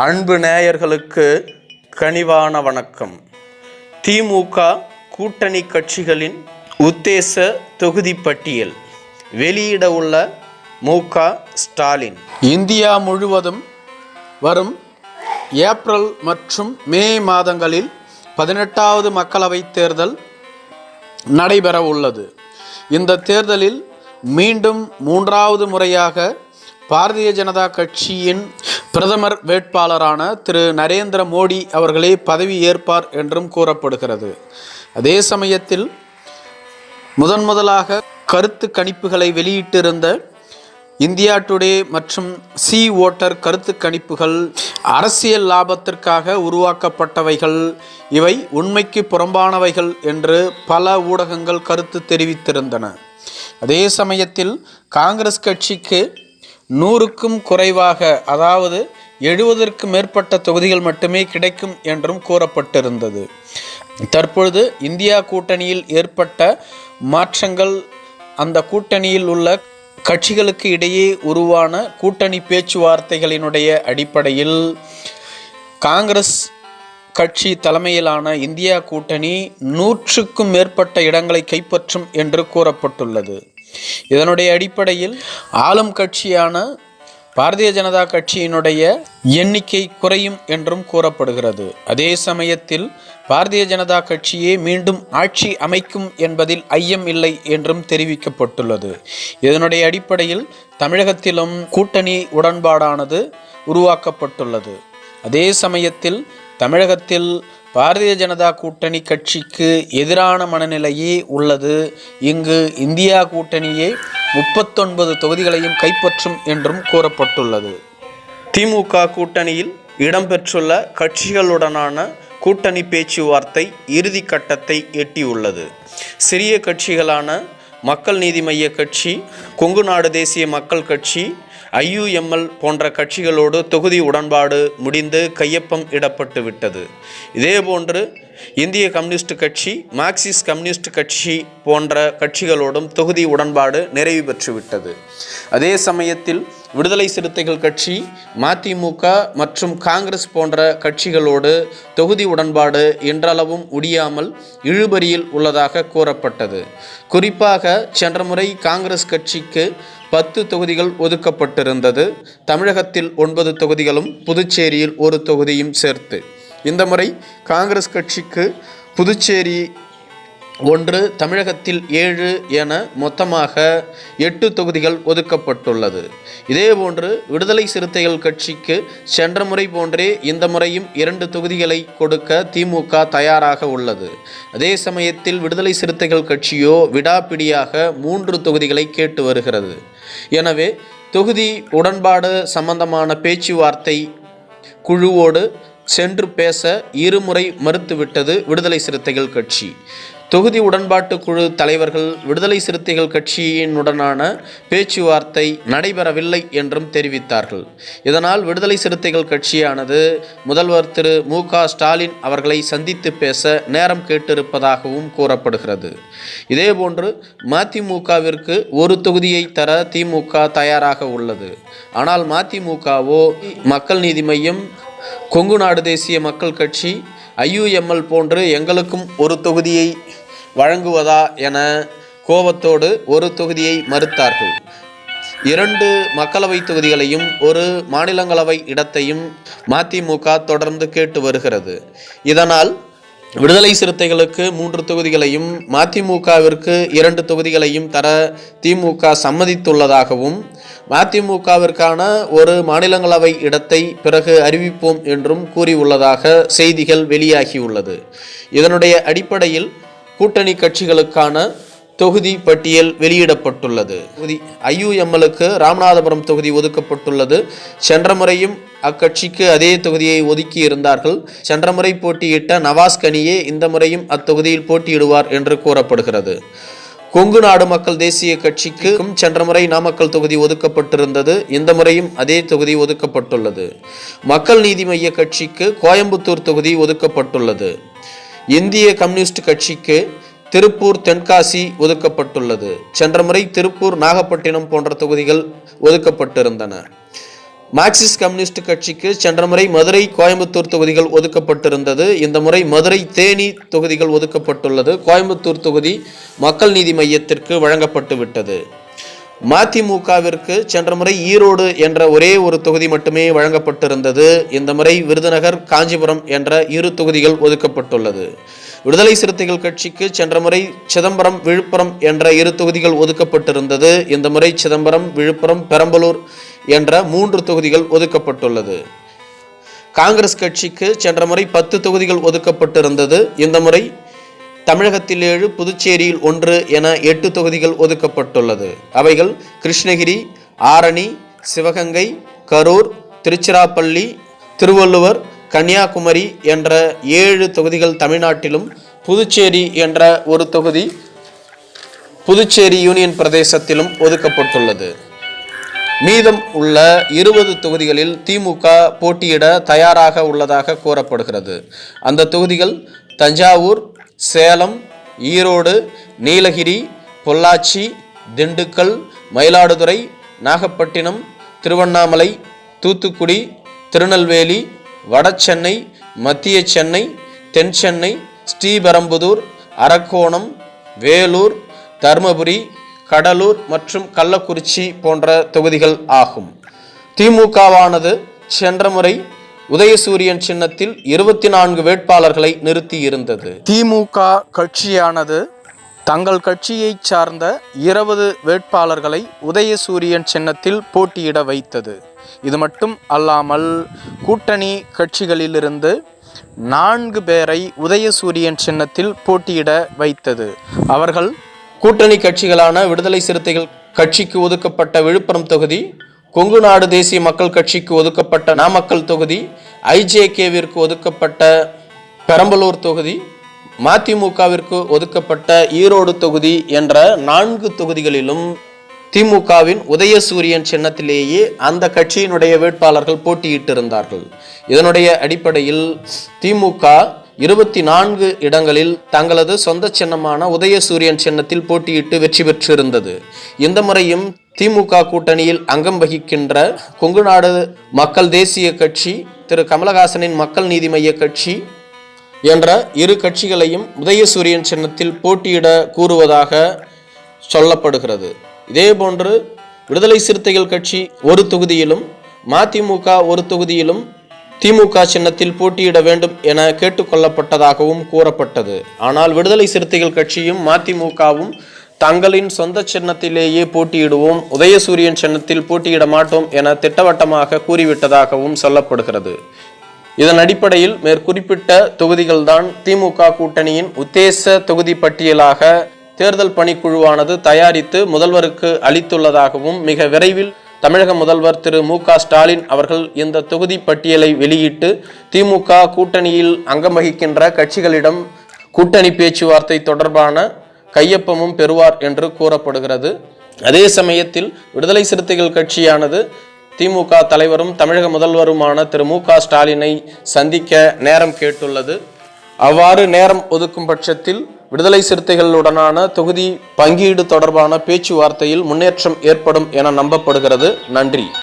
அன்பு நேயர்களுக்கு கனிவான வணக்கம். திமுக கூட்டணி கட்சிகளின் உத்தேச தொகுதி பட்டியல். வெளியிட உள்ள மு. ஸ்டாலின். இந்தியா முழுவதும் வரும் ஏப்ரல் மற்றும் மே மாதங்களில் பதினெட்டாவது மக்களவைத் தேர்தல் நடைபெற உள்ளது. இந்த தேர்தலில் மீண்டும் மூன்றாவது முறையாக பாரதிய ஜனதா கட்சியின் பிரதமர் வேட்பாளரான திரு நரேந்திர மோடி அவர்களே பதவி ஏற்பார் என்றும் கூறப்படுகிறது. அதே சமயத்தில் முதன் முதலாக கருத்து கணிப்புகளை வெளியிட்டிருந்த இந்தியா டுடே மற்றும் சி ஓட்டர் கருத்து கணிப்புகள் அரசியல் லாபத்திற்காக உருவாக்கப்பட்டவைகள். இவை உண்மைக்கு புறம்பானவைகள் என்று பல ஊடகங்கள் கருத்து தெரிவித்திருந்தன. அதே சமயத்தில் காங்கிரஸ் கட்சிக்கு நூறுக்கும் குறைவாக அதாவது எழுபதற்கு மேற்பட்ட தொகுதிகள் மட்டுமே கிடைக்கும் என்றும் கூறப்பட்டிருந்தது. தற்பொழுது இந்தியா கூட்டணியில் ஏற்பட்ட மாற்றங்கள் அந்த கூட்டணியில் உள்ள கட்சிகளுக்கு இடையே உருவான கூட்டணி பேச்சுவார்த்தைகளினுடைய அடிப்படையில் காங்கிரஸ் கட்சி தலைமையிலான இந்தியா கூட்டணி நூற்றுக்கும் மேற்பட்ட இடங்களை கைப்பற்றும் என்று கூறப்பட்டுள்ளது. இதனுடைய அடிப்படையில் ஆளும் கட்சியான பாரதிய ஜனதா கட்சியினுடைய எண்ணிக்கை குறையும் என்றும் கூறப்படுகிறது. அதே சமயத்தில் பாரதிய ஜனதா கட்சியே மீண்டும் ஆட்சி அமைக்கும் என்பதில் ஐயம் இல்லை என்றும் தெரிவிக்கப்பட்டுள்ளது. இதனுடைய அடிப்படையில் தமிழகத்திலும் கூட்டணி உடன்பாடானது உருவாக்கப்பட்டுள்ளது. அதே சமயத்தில் தமிழகத்தில் பாரதிய ஜனதா கூட்டணி கட்சிக்கு எதிரான மனநிலையே உள்ளது. இங்கு இந்தியா கூட்டணியே முப்பத்தொன்பது தொகுதிகளையும் கைப்பற்றும் என்றும் கூறப்பட்டுள்ளது. திமுக கூட்டணியில் இடம்பெற்றுள்ள கட்சிகளுடனான கூட்டணி பேச்சுவார்த்தை இறுதி கட்டத்தை எட்டியுள்ளது. சிறிய கட்சிகளான மக்கள் நீதி மைய கட்சி கொங்கு நாடு தேசிய மக்கள் கட்சி ஐயுஎம்எல் போன்ற கட்சிகளோடு தொகுதி உடன்பாடு முடிந்து கையொப்பம் இடப்பட்டு விட்டது. இதேபோன்று இந்திய கம்யூனிஸ்ட் கட்சி மார்க்சிஸ்ட் கம்யூனிஸ்ட் கட்சி போன்ற கட்சிகளோடும் தொகுதி உடன்பாடு நிறைவு பெற்றுவிட்டது. அதே சமயத்தில் விடுதலை சிறுத்தைகள் கட்சி மதிமுக மற்றும் காங்கிரஸ் போன்ற கட்சிகளோடு தொகுதி உடன்பாடு என்றளவும் முடியாமல் இழுபறியில் உள்ளதாக கூறப்பட்டது. குறிப்பாக சென்ற முறை காங்கிரஸ் கட்சிக்கு பத்து தொகுதிகள் ஒதுக்கப்பட்டிருந்தது. தமிழகத்தில் ஒன்பது தொகுதிகளும் புதுச்சேரியில் ஒரு தொகுதியும் சேர்த்து. இந்த முறை காங்கிரஸ் கட்சிக்கு புதுச்சேரி ஒன்று தமிழகத்தில் ஏழு என மொத்தமாக எட்டு தொகுதிகள் ஒதுக்கப்பட்டுள்ளது. இதேபோன்று விடுதலை சிறுத்தைகள் கட்சிக்கு சென்ற முறை போன்றே இந்த முறையும் இரண்டு தொகுதிகளை கொடுக்க திமுக தயாராக உள்ளது. அதே சமயத்தில் விடுதலை சிறுத்தைகள் கட்சியோ விடாப்பிடியாக மூன்று தொகுதிகளை கேட்டு வருகிறது. எனவே தொகுதி உடன்பாடு சம்பந்தமான பேச்சுவார்த்தை குழுவோடு சென்று பேச இருமுறை மறுத்துவிட்டது விடுதலை சிறுத்தைகள் கட்சி. தொகுதி உடன்பாட்டு குழு தலைவர்கள் விடுதலை சிறுத்தைகள் கட்சியினுடனான பேச்சுவார்த்தை நடைபெறவில்லை என்றும் தெரிவித்தார்கள். இதனால் விடுதலை சிறுத்தைகள் கட்சியானது முதல்வர் திரு. மு. ஸ்டாலின் அவர்களை சந்தித்து பேச நேரம் கேட்டிருப்பதாகவும் கூறப்படுகிறது. இதேபோன்று மதிமுகவிற்கு ஒரு தொகுதியை தர திமுக தயாராக உள்ளது. ஆனால் மதிமுகவோ மக்கள் நீதி மையம் கொங்கு நாடு தேசிய மக்கள் கட்சி ஐயுஎம்எல் போன்று எங்களுக்கும் ஒரு தொகுதியை வழங்குவதா என கோபத்தோடு ஒரு தொகுதியை மறுத்தார்கள். இரண்டு மக்களவை தொகுதிகளையும் ஒரு மாநிலங்களவை இடத்தையும் மதிமுக தொடர்ந்து கேட்டு வருகிறது. இதனால் விடுதலை சிறுத்தைகளுக்கு மூன்று தொகுதிகளையும் மதிமுகவிற்கு இரண்டு தொகுதிகளையும் தர திமுக சம்மதித்துள்ளதாகவும் மதிமுகவிற்கான ஒரு மாநிலங்களவை இடத்தை பிறகு அறிவிப்போம் என்றும் கூறியுள்ளதாக செய்திகள் வெளியாகியுள்ளது. இதனுடைய அடிப்படையில் கூட்டணி கட்சிகளுக்கான தொகுதி பட்டியல் வெளியிடப்பட்டுள்ளது. தொகுதி ஐயுஎம்எலுக்கு ராமநாதபுரம் தொகுதி ஒதுக்கப்பட்டுள்ளது. சென்ற முறையும் அக்கட்சிக்கு அதே தொகுதியை ஒதுக்கி இருந்தார்கள் சென்ற முறை போட்டியிட்ட நவாஸ் கனியே இந்த முறையும் அத்தொகுதியில் போட்டியிடுவார் என்று கூறப்படுகிறது. கொங்கு நாடு மக்கள் தேசிய கட்சிக்கும் சென்ற முறை நாமக்கல் தொகுதி ஒதுக்கப்பட்டிருந்தது. இந்த முறையும் அதே தொகுதி ஒதுக்கப்பட்டுள்ளது. மக்கள் நீதி மய்ய கட்சிக்கு கோயம்புத்தூர் தொகுதி ஒதுக்கப்பட்டுள்ளது. இந்திய கம்யூனிஸ்ட் கட்சிக்கு திருப்பூர் தென்காசி ஒதுக்கப்பட்டுள்ளது. சென்ற முறை திருப்பூர் நாகப்பட்டினம் போன்ற தொகுதிகள் ஒதுக்கப்பட்டிருந்தன. மார்க்சிஸ்ட் கம்யூனிஸ்ட் கட்சிக்கு சென்ற முறை மதுரை கோயம்புத்தூர் தொகுதிகள் ஒதுக்கப்பட்டிருந்தது. இந்த முறை மதுரை தேனி தொகுதிகள் ஒதுக்கப்பட்டுள்ளது. கோயம்புத்தூர் தொகுதி மக்கள் நீதி மையத்திற்கு வழங்கப்பட்டு விட்டது. மதிமுகவிற்கு சென்ற முறை ஈரோடு என்ற ஒரே ஒரு தொகுதி மட்டுமே வழங்கப்பட்டிருந்தது. இந்த முறை விருதுநகர் காஞ்சிபுரம் என்ற இரு தொகுதிகள் ஒதுக்கப்பட்டுள்ளது. விடுதலை சிறுத்தைகள் கட்சிக்கு சென்ற முறை சிதம்பரம் விழுப்புரம் என்ற இரு தொகுதிகள் ஒதுக்கப்பட்டிருந்தது. இந்த முறை சிதம்பரம் விழுப்புரம் பெரம்பலூர் என்ற மூன்று தொகுதிகள் ஒதுக்கப்பட்டுள்ளது. காங்கிரஸ் கட்சிக்கு சென்ற முறை பத்து தொகுதிகள் ஒதுக்கப்பட்டிருந்தது. இந்த முறை தமிழகத்தில் ஏழு புதுச்சேரியில் ஒன்று என எட்டு தொகுதிகள் ஒதுக்கப்பட்டுள்ளது. அவைகள் கிருஷ்ணகிரி ஆரணி சிவகங்கை கரூர் திருச்சிராப்பள்ளி திருவள்ளுவர் கன்னியாகுமரி என்ற ஏழு தொகுதிகள் தமிழ்நாட்டிலும் புதுச்சேரி என்ற ஒரு தொகுதி புதுச்சேரி யூனியன் பிரதேசத்திலும் ஒதுக்கப்பட்டுள்ளது. மீதம் உள்ள இருபது தொகுதிகளில் திமுக போட்டியிட தயாராக உள்ளதாக கூறப்படுகிறது. அந்த தொகுதிகள் தஞ்சாவூர் சேலம் ஈரோடு நீலகிரி பொள்ளாச்சி திண்டுக்கல் மயிலாடுதுறை நாகப்பட்டினம் திருவண்ணாமலை தூத்துக்குடி திருநெல்வேலி வடசென்னை மத்திய சென்னை தென் சென்னை ஸ்ரீபெரும்புதூர் அரக்கோணம் வேலூர் தருமபுரி கடலூர் மற்றும் கள்ளக்குறிச்சி போன்ற தொகுதிகள் ஆகும். திமுகவானது சென்ற முறை உதயசூரியன் சின்னத்தில் இருபத்தி நான்கு வேட்பாளர்களை நிறுத்தி இருந்தது திமுக கட்சியானது தங்கள் கட்சியைச் சார்ந்த இருபது வேட்பாளர்களை உதயசூரியன் சின்னத்தில் போட்டியிட வைத்தது. இது மட்டும் அல்லாமல் கூட்டணி கட்சிகளிலிருந்து நான்கு பேரை உதயசூரியன் சின்னத்தில் போட்டியிட வைத்தது. அவர்கள் கூட்டணி கட்சிகளான விடுதலை சிறுத்தைகள் கட்சிக்கு ஒதுக்கப்பட்ட விழுப்புரம் தொகுதி கொங்கு நாடு தேசிய மக்கள் கட்சிக்கு ஒதுக்கப்பட்ட நாமக்கல் தொகுதி ஐஜேகேவிற்கு ஒதுக்கப்பட்ட பெரம்பலூர் தொகுதி மதிமுகவிற்கு ஒதுக்கப்பட்ட ஈரோடு தொகுதி என்ற நான்கு தொகுதிகளிலும் திமுகவின் உதயசூரியன் சின்னத்திலேயே அந்த கட்சியினுடைய வேட்பாளர்கள் போட்டியிட்டிருந்தார்கள். இதனுடைய அடிப்படையில் திமுக இருபத்தி நான்கு இடங்களில் தங்களது சொந்த சின்னமான உதயசூரியன் சின்னத்தில் போட்டியிட்டு வெற்றி பெற்றிருந்தது. இந்த முறையும் திமுக கூட்டணியில் அங்கம் வகிக்கின்ற கொங்குநாடு மக்கள் தேசிய கட்சி திரு. கமலஹாசனின் மக்கள் நீதி மைய கட்சி என்ற இரு கட்சிகளையும் உதயசூரியன் சின்னத்தில் போட்டியிட கூறுவதாக சொல்லப்படுகிறது. இதேபோன்று விடுதலை சிறுத்தைகள் கட்சி ஒரு தொகுதியிலும் மதிமுக ஒரு தொகுதியிலும் திமுக சின்னத்தில் போட்டியிட வேண்டும் என கேட்டுக்கொள்ளப்பட்டதாகவும் கூறப்பட்டது. ஆனால் விடுதலை சிறுத்தைகள் கட்சியும் மதிமுகவும் தங்களின் சொந்த சின்னத்திலேயே போட்டியிடுவோம் உதயசூரியன் சின்னத்தில் போட்டியிட மாட்டோம் என திட்டவட்டமாக கூறிவிட்டதாகவும் சொல்லப்படுகிறது. இதன் அடிப்படையில் மேற்குறிப்பிட்ட தொகுதிகள்தான் திமுக கூட்டணியின் உத்தேச தொகுதி பட்டியலாக தேர்தல் பணிக்குழுவானது தயாரித்து முதல்வருக்கு அளித்துள்ளதாகவும் மிக விரைவில் தமிழக முதல்வர் திரு மு க ஸ்டாலின் அவர்கள் இந்த தொகுதி பட்டியலை வெளியிட்டு திமுக கூட்டணியில் அங்கம் வகிக்கின்ற கட்சிகளிடம் கூட்டணி பேச்சுவார்த்தை தொடர்பான கையொப்பமும் பெறுவார் என்று கூறப்படுகிறது. அதே சமயத்தில் விடுதலை சிறுத்தைகள் கட்சியானது திமுக தலைவரும் தமிழக முதல்வருமான திரு மு ஸ்டாலினை சந்திக்க நேரம் கேட்டுள்ளது. அவ்வாறு நேரம் ஒதுக்கும் பட்சத்தில் விடுதலை சிறுத்தைகளுடனான தொகுதி பங்கீடு தொடர்பான பேச்சுவார்த்தையில் முன்னேற்றம் ஏற்படும் என நம்பப்படுகிறது. நன்றி.